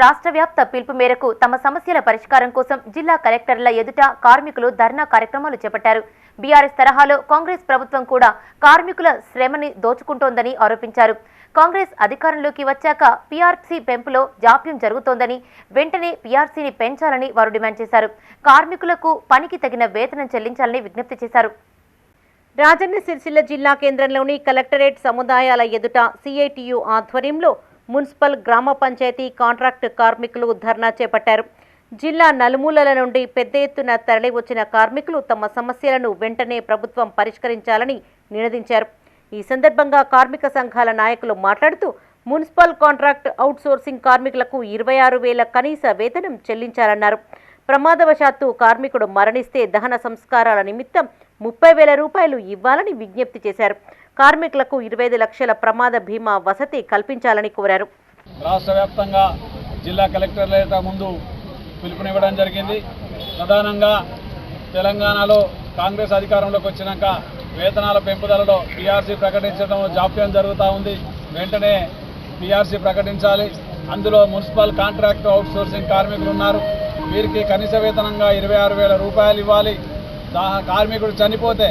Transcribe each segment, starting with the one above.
రాష్ట్ర వ్యాప్త పిలుపు మేరకు తమ సమస్యల పరిష్కారం కోసం జిల్లా కలెక్టర్ల ఎదుట కార్మికులు ధర్నా కార్యక్రమాలు చేపట్టారు. బీఆర్ఎస్ తరహాలో కాంగ్రెస్ ప్రభుత్వం కూడా కార్మికుల శ్రమని దోచుకుంటోందని ఆరోపించారు. కాంగ్రెస్ అధికారంలోకి వచ్చాక పీఆర్సీ పెంపులో జాప్యం జరుగుతోందని వెంటనే పీఆర్సీని పెంచాలని వారు డిమాండ్ చేశారు. కార్మికులకు పనికి తగిన వేతనం చెల్లించాలని విజ్ఞప్తి చేశారు. రాజన్న సిరిసిల్ల జిల్లా కేంద్రంలోని కలెక్టరేట్ సముదాయాల ఎదుట సిఐటియు ఆధ్వర్యంలో మున్సిపల్ గ్రామ పంచాయతీ కాంట్రాక్ట్ కార్మికులు ధర్నా చేపట్టారు. జిల్లా నలుమూలల నుండి పెద్ద ఎత్తున తరలి వచ్చిన కార్మికులు తమ సమస్యలను వెంటనే ప్రభుత్వం పరిష్కరించాలని నినదించారు. ఈ సందర్భంగా కార్మిక సంఘాల నాయకులు మాట్లాడుతూ మున్సిపల్ కాంట్రాక్ట్ అవుట్సోర్సింగ్ కార్మికులకు ఇరవై ఆరు వేల కనీస వేతనం చెల్లించాలన్నారు. ప్రమాదవశాత్తు కార్మికుడు మరణిస్తే దహన సంస్కారాల నిమిత్తం ముప్పై వేల రూపాయలు ఇవ్వాలని విజ్ఞప్తి చేశారు. కార్మికులకు ఇరవై ఐదు లక్షల ప్రమాద బీమా వసతి కల్పించాలని కోరారు. రాష్ట్ర వ్యాప్తంగా జిల్లా కలెక్టర్ల ముందు పిలుపునివ్వడం జరిగింది. ప్రధానంగా తెలంగాణలో కాంగ్రెస్ అధికారంలోకి వచ్చినాక వేతనాల పెంపుదలలో పీఆర్సీ ప్రకటించడం జాప్యం జరుగుతూ ఉంది. వెంటనే పీఆర్సీ ప్రకటించాలి. అందులో మున్సిపల్ కాంట్రాక్ట్ అవుట్సోర్సింగ్ కార్మికులు ఉన్నారు. వీరికి కనీస వేతనంగా ఇరవై ఆరు వేల రూపాయలు ఇవ్వాలి. దాహ కార్మికుడు చనిపోతే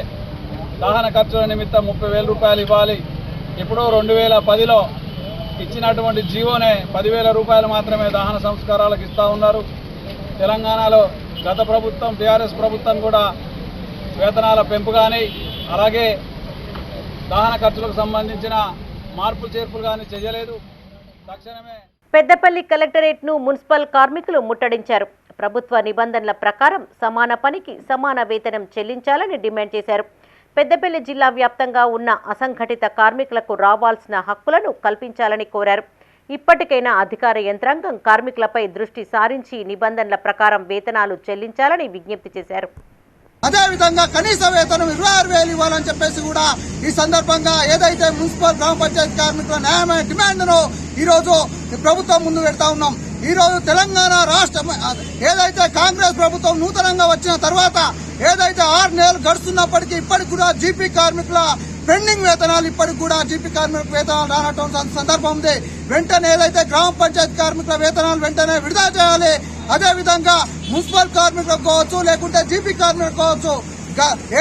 దహన ఖర్చుల నిమిత్తం ముప్పై వేల రూపాయలు ఇవ్వాలి. ఎప్పుడో రెండు వేల పదిలో ఇచ్చినటువంటి జీవోనే పదివేల రూపాయలు మాత్రమే దహన సంస్కారాలకు ఇస్తూ ఉన్నారు. తెలంగాణలో గత ప్రభుత్వం టీఆర్ఎస్ ప్రభుత్వం కూడా వేతనాల పెంపు కానీ అలాగే దహన ఖర్చులకు సంబంధించిన మార్పులు చేర్పులు కానీ చేయలేదు. తక్షణమే పెద్దపల్లి కలెక్టరేట్ను మున్సిపల్ కార్మికులు ముట్టడించారు. ప్రభుత్వ నిబంధనల ప్రకారం సమాన పనికి సమాన వేతనం చెల్లించాలని డిమాండ్ చేశారు. పెద్దపల్లి జిల్లా వ్యాప్తంగా ఉన్న అసంఘటిత కార్మికులకు రావాల్సిన హక్కులను కల్పించాలని కోరారు. ఇప్పటికైనా అధికార యంత్రాంగం కార్మికులపై దృష్టి సారించి నిబంధనల ప్రకారం వేతనాలు చెల్లించాలని విజ్ఞప్తి చేశారు. అదేవిధంగా కనీస వేతనం ఇరవై ఆరు వేలు ఇవ్వాలని చెప్పేసి కూడా ఈ సందర్భంగా ఏదైతే మున్సిపల్ గ్రామ పంచాయతీ కార్మికుల న్యాయమైన డిమాండ్ను ఈరోజు ప్రభుత్వం ముందు పెడతా ఉన్నాం. ఈరోజు తెలంగాణ రాష్ట్రం ఏదైతే కాంగ్రెస్ ప్రభుత్వం నూతనంగా వచ్చిన తర్వాత ఏదైతే ఆరు నెలలు గడుస్తున్నప్పటికీ ఇప్పటికి కూడా జీపీ కార్మికుల పెండింగ్ వేతనాలు ఇప్పటికి కూడా జీపీ కార్మికుల వేతనాలు రానటువంటి సందర్భం ఉంది. వెంటనే ఏదైతే గ్రామ పంచాయతీ కార్మికుల వేతనాలు వెంటనే విడుదల చేయాలి. అదేవిధంగా మున్సిపల్ కార్మికులకు కావచ్చు లేకుంటే జీపీ కార్మికులకు కావచ్చు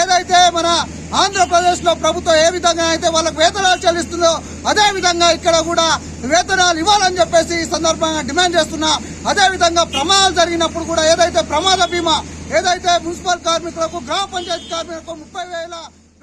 ఏదైతే మన ఆంధ్రప్రదేశ్లో ప్రభుత్వం ఏ విధంగా అయితే వాళ్ళకు వేతనాలు చెల్లిస్తుందో అదే విధంగా ఇక్కడ కూడా వేతనాలు ఇవ్వాలని చెప్పేసి ఈ సందర్భంగా డిమాండ్ చేస్తున్నా. అదే విధంగా ప్రమాదాలు జరిగినప్పుడు కూడా ఏదైతే ప్రమాద బీమా ఏదైతే మున్సిపల్ కార్మికులకు గ్రామ పంచాయతీ కార్మికులకు ముప్పై వేల